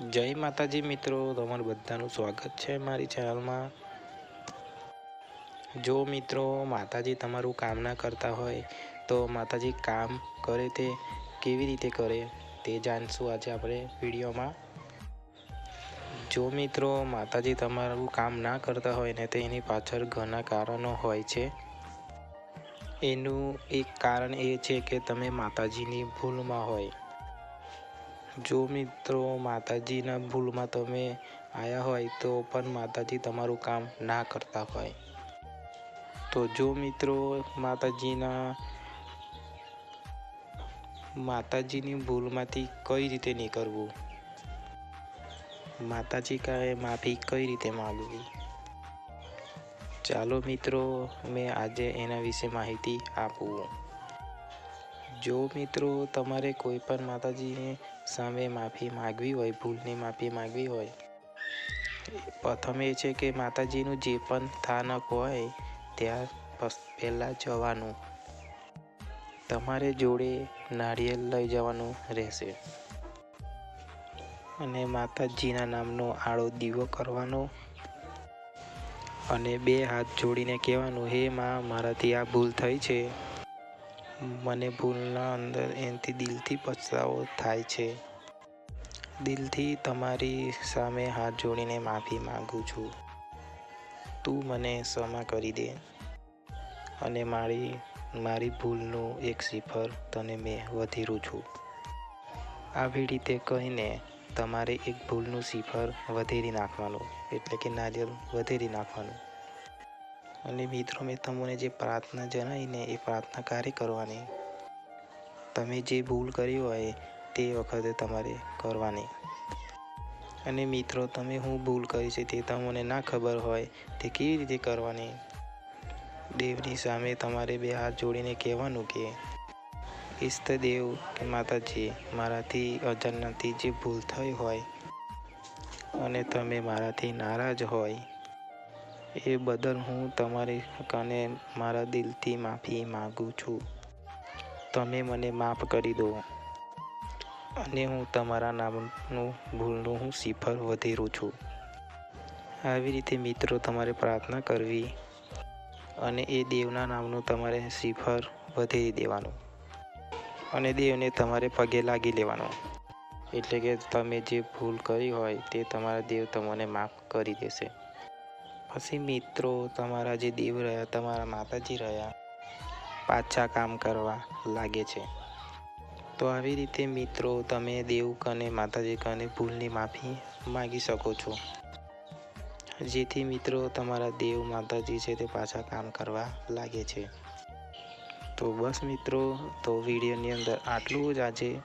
જય માતાજી મિત્રો, તમારું બધાનું સ્વાગત છે મારી ચેનલમાં. જો મિત્રો, માતાજી તમારું કામ ના કરતા હોય, તો માતાજી કામ કરે તે કેવી રીતે કરે તે જાણશું આજે આપણે વિડીયોમાં. જો મિત્રો, માતાજી તમારું કામ ના કરતા હોય ને તો એની પાછળ ઘણા કારણો હોય છે. એનું એક કારણ એ છે કે તમે માતાજીની ભૂલમાં હોય. જો મિત્રો માતાજીના ભૂલમાં તમે આવ્યા હોય તો પણ માતાજી તમારું કામ ના કરતા હોય. તો જો મિત્રો માતાજીના માતાજીની ભૂલમાંથી કઈ રીતે નીકળવું? માતાજી કાંઈ માફી કઈ રીતે માગવી? ચાલો મિત્રો મેં આજે એના વિશે માહિતી આપું. જો મિત્રો તમારે કોઈ પણ માતાજીની સામે માફી માગવી હોય, ભૂલની માફી માગવી હોય. પ્રથમ એ છે કે માતાજીનું જે પણ સ્થાનક હોય, ત્યાં પહેલાં જવાનું. તમારે જોડે નારિયેલ લઈ જવાનું રહેશે. અને માતાજીના નામનો આળો દીવો કરવાનો. અને બે હાથ જોડીને કહેવાનું, હે માં, મારાથી આ ભૂલ થઈ છે. મને ભૂલના અંદર એનાથી દિલથી પછતાવો થાય છે. દિલથી તમારી સામે હાથ જોડીને માફી માગું છું. તું મને ક્ષમા કરી દે અને મારી મારી ભૂલનું એક સિફર તને મેં વધેરું છું. આવી રીતે કહીને તમારે એક ભૂલનું સિફર વધેરી નાખવાનું, એટલે કે નારિયેલ વધેરી નાખવાનું. અને મિત્રો મેં તમને જે પ્રાર્થના જણાવીને એ પ્રાર્થના કાર્ય કરવાની. તમે જે ભૂલ કરી હોય તે વખતે તમારે કરવાની. અને મિત્રો, તમે હું ભૂલ કરી છે તે તમને ના ખબર હોય તે કેવી રીતે કરવાની? દેવની સામે તમારે બે હાથ જોડીને કહેવાનું કે ઈષ્ટદેવ કે માતાજી, મારાથી અજાણ્યાથી જે ભૂલ થઈ હોય અને તમે મારાથી નારાજ હોય એ બદલ હું તમારી કને મારા દિલથી માફી માગું છું. તમે મને માફ કરી દો. અને હું તમારા નામનું ભૂલનું હું સિફર વધેરું છું. આવી રીતે મિત્રો તમારે પ્રાર્થના કરવી અને એ દેવના નામનું તમારે સિફર વધેરી દેવાનું. અને દેવને તમારે પગે લાગી લેવાનો. એટલે કે તમે જે ભૂલ કરી હોય તે તમારા દેવ તમને માફ કરી દેશે. પછી મિત્રો તમારા જે દેવ રહ્યા, તમારા માતાજી રહ્યા, પાછા કામ કરવા લાગે છે. તો આવી રીતે મિત્રો તમે દેવ કને, માતાજી કને ભૂલની માફી માગી શકો છો. જેથી મિત્રો તમારા દેવ માતાજી છે તે પાછા કામ કરવા લાગે છે. તો બસ મિત્રો, તો વિડીયોની અંદર આટલું જ આજે.